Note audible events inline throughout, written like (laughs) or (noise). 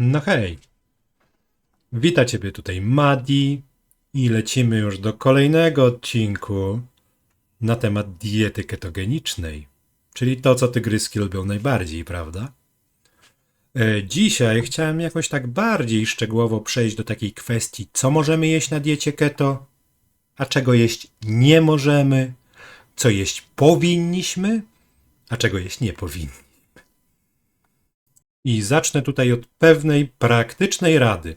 No hej. Wita Ciebie tutaj Madi i lecimy już do kolejnego odcinku na temat diety ketogenicznej, czyli to, co tygryski lubią najbardziej, prawda? E, Dzisiaj chciałem jakoś tak bardziej szczegółowo przejść do takiej kwestii, co możemy jeść na diecie keto, a czego jeść nie możemy, co jeść powinniśmy, a czego jeść nie powinni. I zacznę tutaj od pewnej praktycznej rady.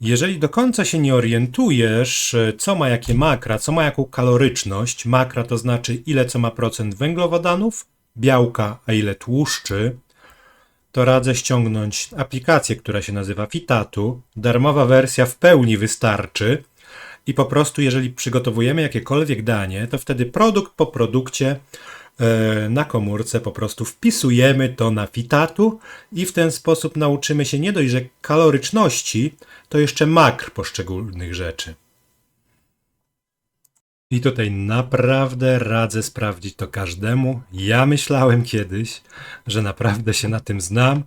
Jeżeli do końca się nie orientujesz, e, co ma jakie makra, co ma jaką kaloryczność, makra to znaczy ile co ma procent węglowodanów, białka, a ile tłuszczy, to radzę ściągnąć aplikację, która się nazywa Fitatu. Darmowa wersja w pełni wystarczy. I po prostu, jeżeli przygotowujemy jakiekolwiek danie, to wtedy produkt po produkcie na komórce po prostu wpisujemy to na Fitatu i w ten sposób nauczymy się nie dość, że kaloryczności, to jeszcze makr poszczególnych rzeczy. I tutaj naprawdę radzę sprawdzić to każdemu. Ja myślałem kiedyś, że naprawdę się na tym znam.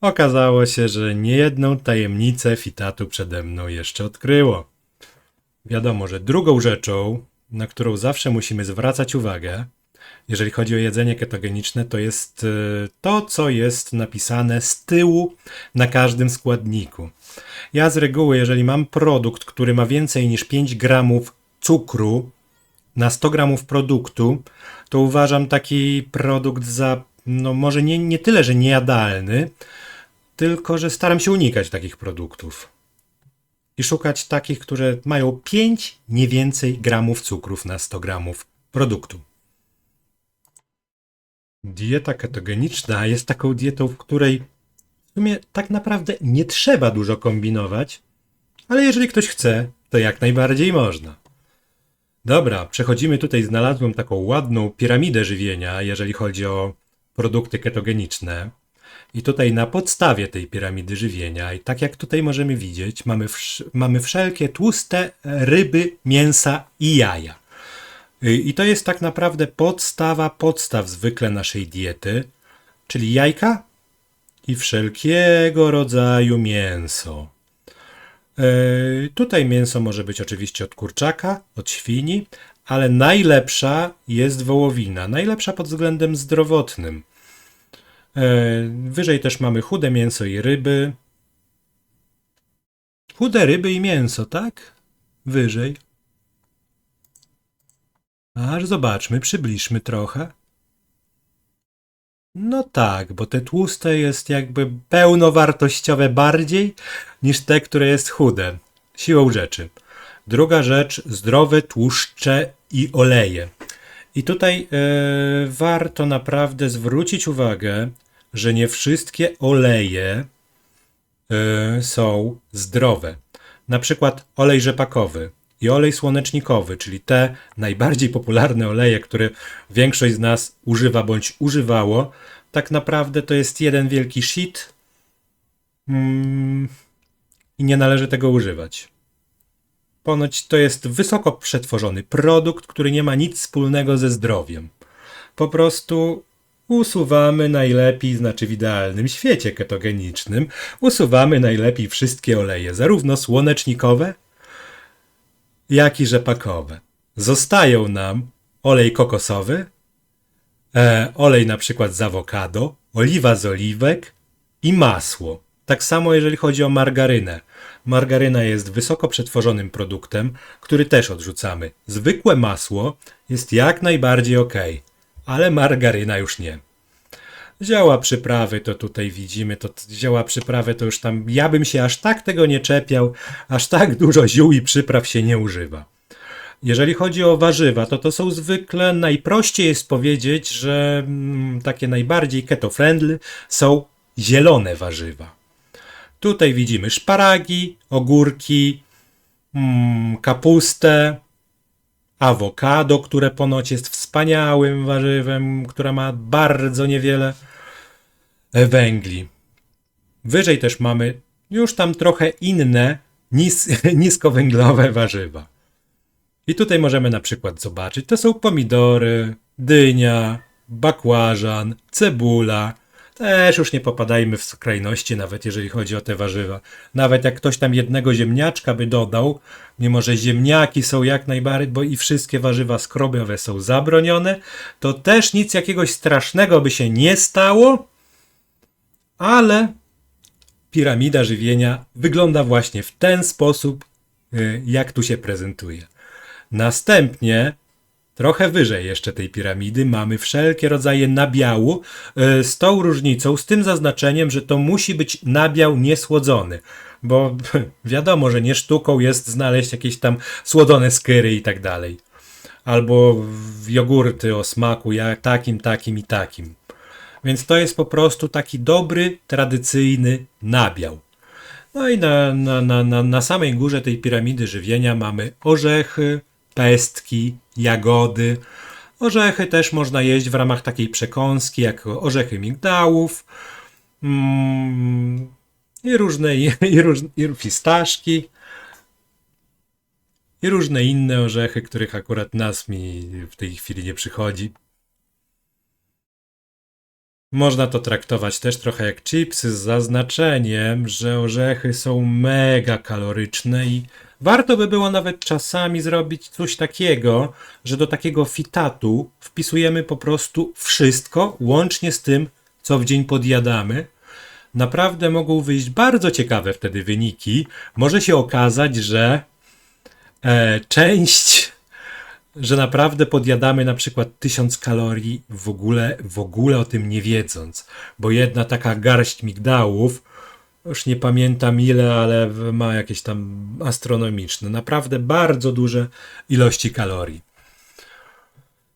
Okazało się, że niejedną tajemnicę Fitatu przede mną jeszcze odkryło. Wiadomo, że drugą rzeczą, na którą zawsze musimy zwracać uwagę, jeżeli chodzi o jedzenie ketogeniczne, to jest e, to, co jest napisane z tyłu na każdym składniku. Ja z reguły, jeżeli mam produkt, który ma więcej niż 5 gramów cukru na 100 gramów produktu, to uważam taki produkt za, no może nie, nie tyle, że niejadalny, tylko że staram się unikać takich produktów i szukać takich, które mają 5 nie więcej gramów cukrów na 100 gramów produktu. Dieta ketogeniczna jest taką dietą, w której w sumie tak naprawdę nie trzeba dużo kombinować, ale jeżeli ktoś chce, to jak najbardziej można. Dobra, przechodzimy tutaj, znalazłem taką ładną piramidę żywienia, jeżeli chodzi o produkty ketogeniczne. I tutaj na podstawie tej piramidy żywienia, i tak jak tutaj możemy widzieć, mamy, wsz- mamy wszelkie tłuste ryby, mięsa i jaja. Y, I to jest tak naprawdę podstawa podstaw zwykle naszej diety, czyli jajka i wszelkiego rodzaju mięso. E, Tutaj mięso może być oczywiście od kurczaka, od świni, ale najlepsza jest wołowina. Najlepsza pod względem zdrowotnym. E, Wyżej też mamy chude mięso i ryby. Chude ryby i mięso, tak? Wyżej. Aż zobaczmy, przybliżmy trochę. No tak, bo te tłuste jest jakby pełnowartościowe bardziej niż te, które jest chude. Siłą rzeczy. Druga rzecz, zdrowe tłuszcze i oleje. I tutaj e, warto naprawdę zwrócić uwagę, że nie wszystkie oleje e, są zdrowe. Na przykład olej rzepakowy i olej słonecznikowy, czyli te najbardziej popularne oleje, które większość z nas używa bądź używało, tak naprawdę to jest jeden wielki shit mm, i nie należy tego używać. Ponoć to jest wysoko przetworzony produkt, który nie ma nic wspólnego ze zdrowiem. Po prostu usuwamy najlepiej, znaczy w idealnym świecie ketogenicznym, usuwamy najlepiej wszystkie oleje, zarówno słonecznikowe, jak i rzepakowe. Zostają nam olej kokosowy, e, olej na przykład z awokado, oliwa z oliwek i masło. Tak samo jeżeli chodzi o margarynę. Margaryna jest wysoko przetworzonym produktem, który też odrzucamy. Zwykłe masło jest jak najbardziej ok, ale margaryna już nie. Zioła przyprawy to tutaj widzimy, to zioła przyprawy to już tam, ja bym się aż tak tego nie czepiał, aż tak dużo ziół i przypraw się nie używa. Jeżeli chodzi o warzywa, to to są zwykle, najprościej jest powiedzieć, że mm, takie najbardziej keto-friendly są zielone warzywa. Tutaj widzimy szparagi, ogórki, mm, kapustę, awokado, które ponoć jest wspaniałym warzywem, które ma bardzo niewiele węgli. Wyżej też mamy już tam trochę inne, nis (laughs) niskowęglowe warzywa. I tutaj możemy na przykład zobaczyć, to są pomidory, dynia, bakłażan, cebula. Też już nie popadajmy w skrajności, nawet jeżeli chodzi o te warzywa. Nawet jak ktoś tam jednego ziemniaczka by dodał, mimo że ziemniaki są jak najbardziej, bo i wszystkie warzywa skrobiowe są zabronione, to też nic jakiegoś strasznego by się nie stało, ale piramida żywienia wygląda właśnie w ten sposób, y, jak tu się prezentuje. Następnie Trochę wyżej jeszcze tej piramidy mamy wszelkie rodzaje nabiału y, z tą różnicą, z tym zaznaczeniem, że to musi być nabiał niesłodzony. Bo (laughs) wiadomo, że nie sztuką jest znaleźć jakieś tam słodzone skyry i tak dalej. Albo jogurty o smaku jak takim, takim i takim. Więc to jest po prostu taki dobry, tradycyjny nabiał. No i na, na, na, na, na samej górze tej piramidy żywienia mamy orzechy, pestki, jagody. Orzechy też można jeść w ramach takiej przekąski, jak orzechy migdałów mm, i różne i, i, róż, i fistaszki i różne inne orzechy, których akurat nas mi w tej chwili nie przychodzi. Można to traktować też trochę jak chipsy z zaznaczeniem, że orzechy są mega kaloryczne i warto by było nawet czasami zrobić coś takiego, że do takiego fitatu wpisujemy po prostu wszystko, łącznie z tym, co w dzień podjadamy. Naprawdę mogą wyjść bardzo ciekawe wtedy wyniki. Może się okazać, że e, część że naprawdę podjadamy na przykład 1000 kalorii w ogóle, w ogóle o tym nie wiedząc, bo jedna taka garść migdałów, już nie pamiętam ile, ale ma jakieś tam astronomiczne, naprawdę bardzo duże ilości kalorii.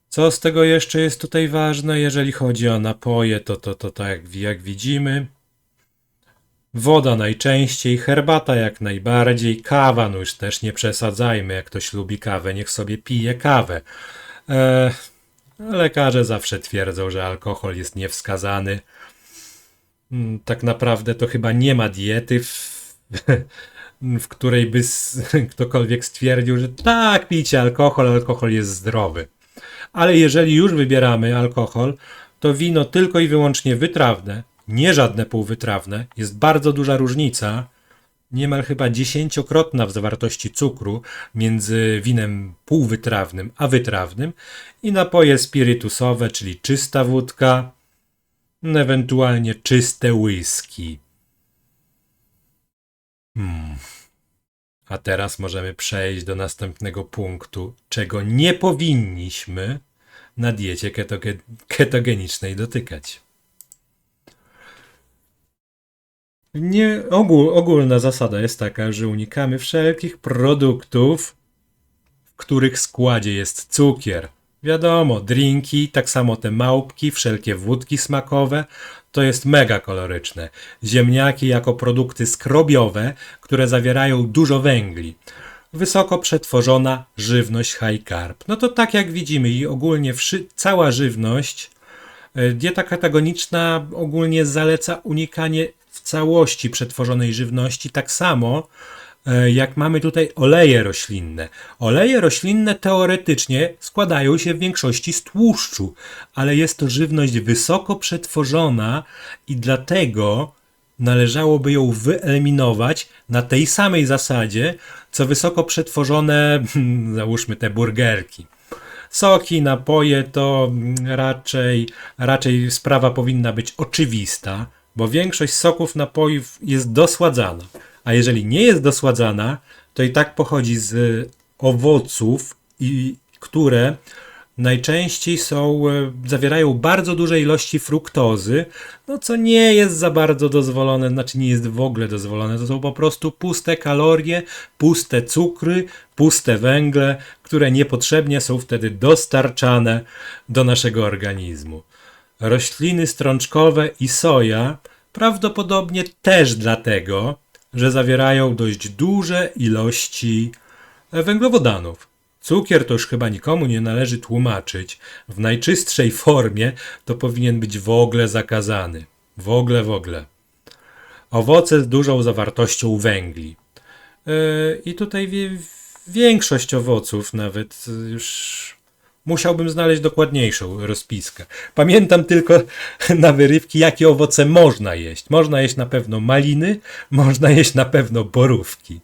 Co z tego jeszcze jest tutaj ważne, jeżeli chodzi o napoje, to to, to, jak, jak widzimy, Woda najczęściej, herbata jak najbardziej, kawa, no już też nie przesadzajmy, jak ktoś lubi kawę, niech sobie pije kawę. E, lekarze zawsze twierdzą, że alkohol jest niewskazany. Mm, tak naprawdę to chyba nie ma diety, w, (laughs) w której by (laughs) ktokolwiek stwierdził, że tak, pijcie alkohol, alkohol jest zdrowy. Ale jeżeli już wybieramy alkohol, to wino tylko i wyłącznie wytrawne, nie żadne półwytrawne, jest bardzo duża różnica, niemal chyba dziesięciokrotna w zawartości cukru między winem półwytrawnym a wytrawnym i napoje spirytusowe, czyli czysta wódka, ewentualnie czyste whisky. Hmm. A teraz możemy przejść do następnego punktu, czego nie powinniśmy na diecie ketogen ketogenicznej dotykać. Nie, ogól, ogólna zasada jest taka, że unikamy wszelkich produktów, w których składzie jest cukier. Wiadomo, drinki, tak samo te małpki, wszelkie wódki smakowe, to jest mega koloryczne. Ziemniaki jako produkty skrobiowe, które zawierają dużo węgli. Wysoko przetworzona żywność high carb. No to tak jak widzimy i ogólnie cała żywność, e, dieta katagoniczna ogólnie zaleca unikanie w całości przetworzonej żywności, tak samo e, jak mamy tutaj oleje roślinne. Oleje roślinne teoretycznie składają się w większości z tłuszczu, ale jest to żywność wysoko przetworzona i dlatego należałoby ją wyeliminować na tej samej zasadzie, co wysoko przetworzone, załóżmy te burgerki. Soki, napoje to raczej, raczej sprawa powinna być oczywista bo większość soków napojów jest dosładzana. A jeżeli nie jest dosładzana, to i tak pochodzi z owoców, i, które najczęściej są, e, zawierają bardzo duże ilości fruktozy, no co nie jest za bardzo dozwolone, znaczy nie jest w ogóle dozwolone. To są po prostu puste kalorie, puste cukry, puste węgle, które niepotrzebnie są wtedy dostarczane do naszego organizmu rośliny strączkowe i soja prawdopodobnie też dlatego, że zawierają dość duże ilości węglowodanów. Cukier to już chyba nikomu nie należy tłumaczyć. W najczystszej formie to powinien być w ogóle zakazany. W ogóle, w ogóle. Owoce z dużą zawartością węgli. Yy, I tutaj większość owoców, nawet już Musiałbym znaleźć dokładniejszą rozpiskę. Pamiętam tylko (laughs) na wyrywki, jakie owoce można jeść. Można jeść na pewno maliny, można jeść na pewno borówki.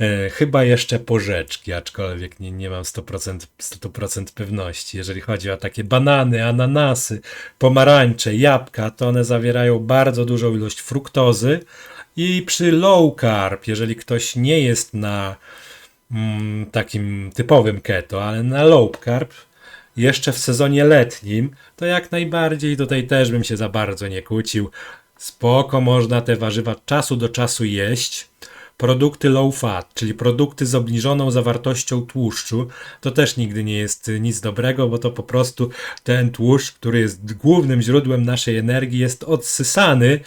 E, chyba jeszcze porzeczki, aczkolwiek nie, nie mam 100%, 100% pewności. Jeżeli chodzi o takie banany, ananasy, pomarańcze, jabłka, to one zawierają bardzo dużą ilość fruktozy. I przy low carb, jeżeli ktoś nie jest na mm, takim typowym keto, ale na low carb, jeszcze w sezonie letnim, to jak najbardziej tutaj też bym się za bardzo nie kłócił. Spoko, można te warzywa czasu do czasu jeść. Produkty low fat, czyli produkty z obniżoną zawartością tłuszczu, to też nigdy nie jest nic dobrego, bo to po prostu ten tłuszcz, który jest głównym źródłem naszej energii, jest odsysany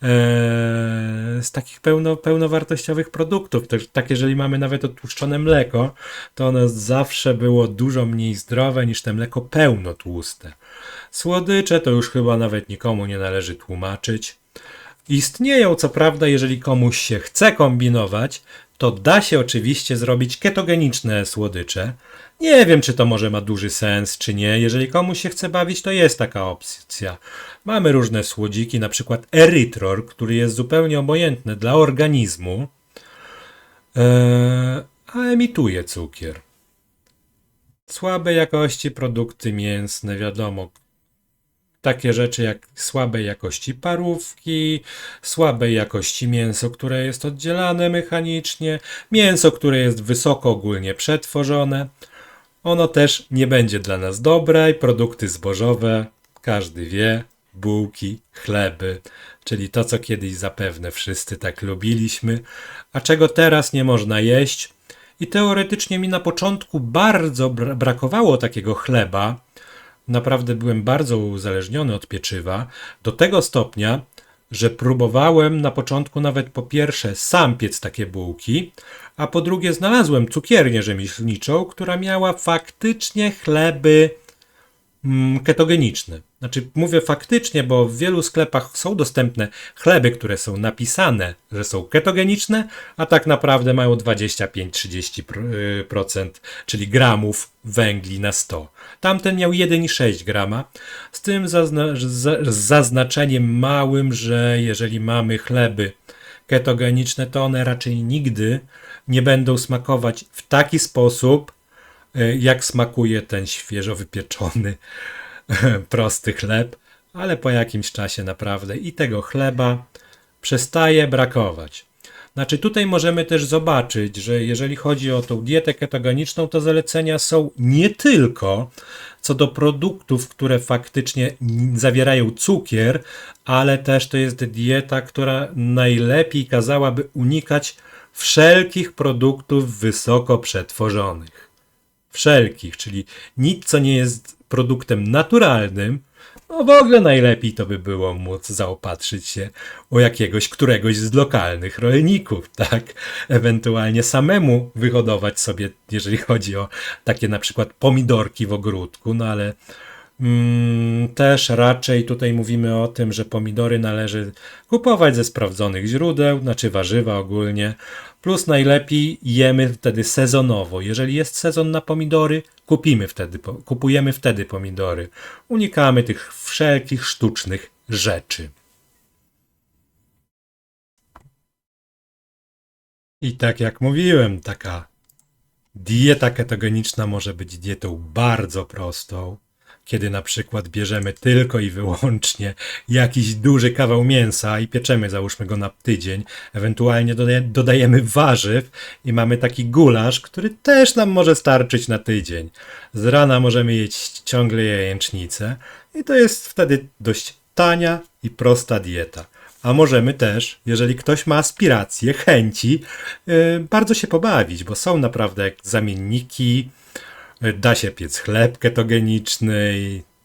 z takich pełno, pełnowartościowych produktów. Tak, jeżeli mamy nawet odtłuszczone mleko, to ono zawsze było dużo mniej zdrowe niż te mleko pełnotłuste. Słodycze to już chyba nawet nikomu nie należy tłumaczyć. Istnieją, co prawda, jeżeli komuś się chce kombinować, to da się oczywiście zrobić ketogeniczne słodycze. Nie wiem, czy to może ma duży sens, czy nie. Jeżeli komuś się chce bawić, to jest taka opcja. Mamy różne słodziki, na przykład erytror, który jest zupełnie obojętny dla organizmu, e, a emituje cukier. Słabej jakości produkty mięsne, wiadomo, takie rzeczy jak słabej jakości parówki, słabej jakości mięso, które jest oddzielane mechanicznie, mięso, które jest wysoko ogólnie przetworzone. Ono też nie będzie dla nas dobre i produkty zbożowe, każdy wie, bułki, chleby, czyli to, co kiedyś zapewne wszyscy tak lubiliśmy, a czego teraz nie można jeść. I teoretycznie mi na początku bardzo brakowało takiego chleba, naprawdę byłem bardzo uzależniony od pieczywa, do tego stopnia, że próbowałem na początku nawet po pierwsze sam piec takie bułki, a po drugie znalazłem cukiernię rzemieślniczą, która miała faktycznie chleby mm, ketogeniczne. Znaczy, mówię faktycznie, bo w wielu sklepach są dostępne chleby, które są napisane, że są ketogeniczne, a tak naprawdę mają 25-30%, czyli gramów węgli na 100. Tamten miał 1,6 grama, z tym zazna z zaznaczeniem małym, że jeżeli mamy chleby ketogeniczne, to one raczej nigdy nie będą smakować w taki sposób, jak smakuje ten świeżo wypieczony prosty chleb, ale po jakimś czasie naprawdę i tego chleba przestaje brakować. Znaczy tutaj możemy też zobaczyć, że jeżeli chodzi o tą dietę ketogeniczną, to zalecenia są nie tylko co do produktów, które faktycznie zawierają cukier, ale też to jest dieta, która najlepiej kazałaby unikać wszelkich produktów wysoko przetworzonych. Wszelkich, czyli nic, co nie jest produktem naturalnym, no w ogóle najlepiej to by było móc zaopatrzyć się u jakiegoś, któregoś z lokalnych rolników, (laughs) tak? Ewentualnie samemu wyhodować sobie, jeżeli chodzi o takie na przykład pomidorki w ogródku, no ale też raczej tutaj mówimy o tym, że pomidory należy kupować ze sprawdzonych źródeł, znaczy warzywa ogólnie, Plus najlepiej jemy wtedy sezonowo. Jeżeli jest sezon na pomidory, kupimy wtedy, kupujemy wtedy pomidory. Unikamy tych wszelkich sztucznych rzeczy. I tak jak mówiłem, taka dieta ketogeniczna może być dietą bardzo prostą, kiedy na przykład bierzemy tylko i wyłącznie jakiś duży kawał mięsa i pieczemy, załóżmy go na tydzień, ewentualnie dodajemy warzyw i mamy taki gulasz, który też nam może starczyć na tydzień. Z rana możemy jeść ciągle jajęcznicę i to jest wtedy dość tania i prosta dieta. A możemy też, jeżeli ktoś ma aspiracje, chęci, yy, bardzo się pobawić, bo są naprawdę zamienniki, Da się piec chleb ketogeniczny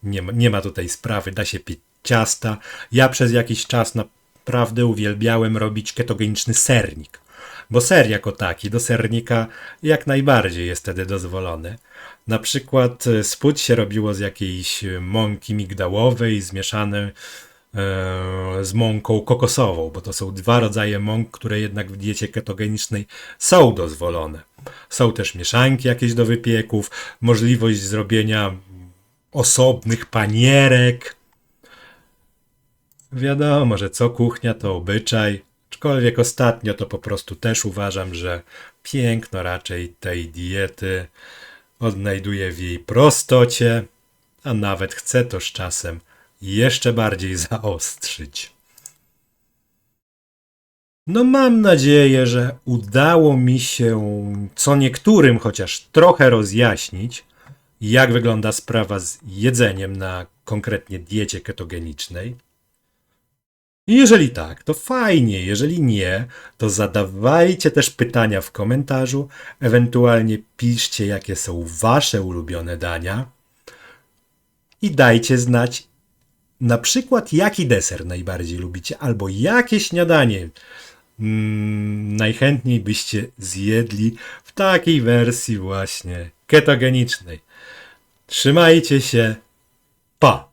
nie ma, nie ma tutaj sprawy, da się piec ciasta. Ja przez jakiś czas naprawdę uwielbiałem robić ketogeniczny sernik, bo ser jako taki do sernika jak najbardziej jest wtedy dozwolony. Na przykład e, spód się robiło z jakiejś mąki migdałowej zmieszane z mąką kokosową, bo to są dwa rodzaje mąk, które jednak w diecie ketogenicznej są dozwolone. Są też mieszanki jakieś do wypieków, możliwość zrobienia osobnych panierek. Wiadomo, że co kuchnia to obyczaj, aczkolwiek ostatnio to po prostu też uważam, że piękno raczej tej diety odnajduję w jej prostocie, a nawet chcę to z czasem jeszcze bardziej (laughs) zaostrzyć. No mam nadzieję, że udało mi się co niektórym chociaż trochę rozjaśnić, jak wygląda sprawa z jedzeniem na konkretnie diecie ketogenicznej. Jeżeli tak, to fajnie, jeżeli nie, to zadawajcie też pytania w komentarzu, ewentualnie piszcie, jakie są wasze ulubione dania i dajcie znać, na przykład jaki deser najbardziej lubicie, albo jakie śniadanie mm, najchętniej byście zjedli w takiej wersji właśnie ketogenicznej. Trzymajcie się. Pa!